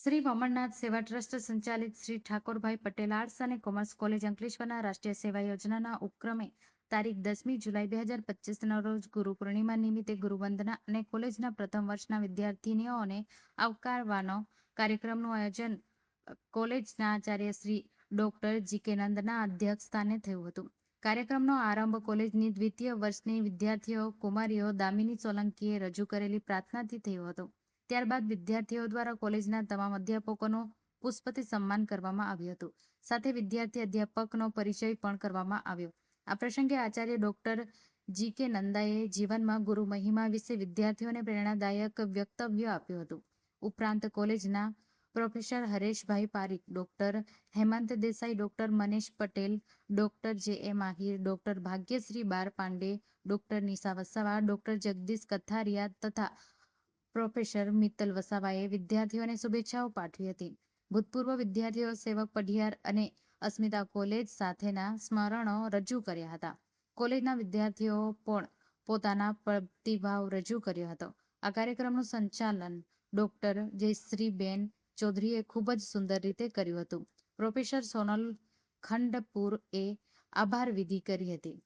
Shri Amarnath Seva trust સંચાલિત Shri Thakorbhai Patel arts અને commerce college અંકલેશ્વરના રાષ્ટ્રીય સેવા યોજનાના ઉપક્રમે તારીખ દસમી જુલાઈ બે હજાર પચીસના રોજ ગુરુ પૂર્ણિમા નિમિત્તે ગુરુવંદના અને કોલેજના પ્રથમ વર્ષના વિદ્યાર્થીનીઓને આવકારવાનો કાર્યક્રમનું આયોજન કોલેજના આચાર્ય શ્રી ડોક્ટર જી કે નંદના અધ્યક્ષસ્થાને થયું હતું. કાર્યક્રમનો આરંભ કોલેજની દ્વિતીય વર્ષની વિદ્યાર્થીઓ, કુમારીઓ, દામિની સોલંકીએ રજૂ કરેલી પ્રાર્થનાથી થયો હતો. ત્યારબાદ વિદ્યાર્થીઓ દ્વારા કોલેજના તમામ અધ્યાપકોનો પુષ્પથી સન્માન કરવામાં આવ્યું હતું. સાથે વિદ્યાર્થી અધ્યાપકનો પરિચય પણ કરવામાં આવ્યો. આ પ્રસંગે આચાર્ય ડોક્ટર જી કે નંદાએ જીવનમાં ગુરુ મહિમા વિશે વિદ્યાર્થીઓને પ્રેરણાદાયક વક્તવ્ય આપ્યું હતું. ઉપરાંત કોલેજના professor Hareshbhai Parikh, doctor Hemant Desai, doctor Manish Patel, doctor J A Mahir, doctor Bhagyashree bar Pandey, doctor Nisha Vasava, doctor Jagdish Katharia તથા પ્રોફેસર મિત્તલ વસાવાએ વિદ્યાર્થીઓને શુભેચ્છાઓ પાઠવી હતી. ભૂતપૂર્વ વિદ્યાર્થીઓ સેવક પઢિયાર અને અસ્મિતા કોલેજ સાથેના સ્મરણો રજૂ કર્યા હતા. કોલેજના વિદ્યાર્થીઓ પણ પોતાના પ્રતિભાવ રજૂ કર્યો હતો. આ કાર્યક્રમનું સંચાલન ડોક્ટર જયશ્રીબેન ચૌધરીએ ખૂબ જ સુંદર રીતે કર્યું હતું. પ્રોફેસર સોનલ ખંડપુર એ આભાર વિધિ કરી હતી.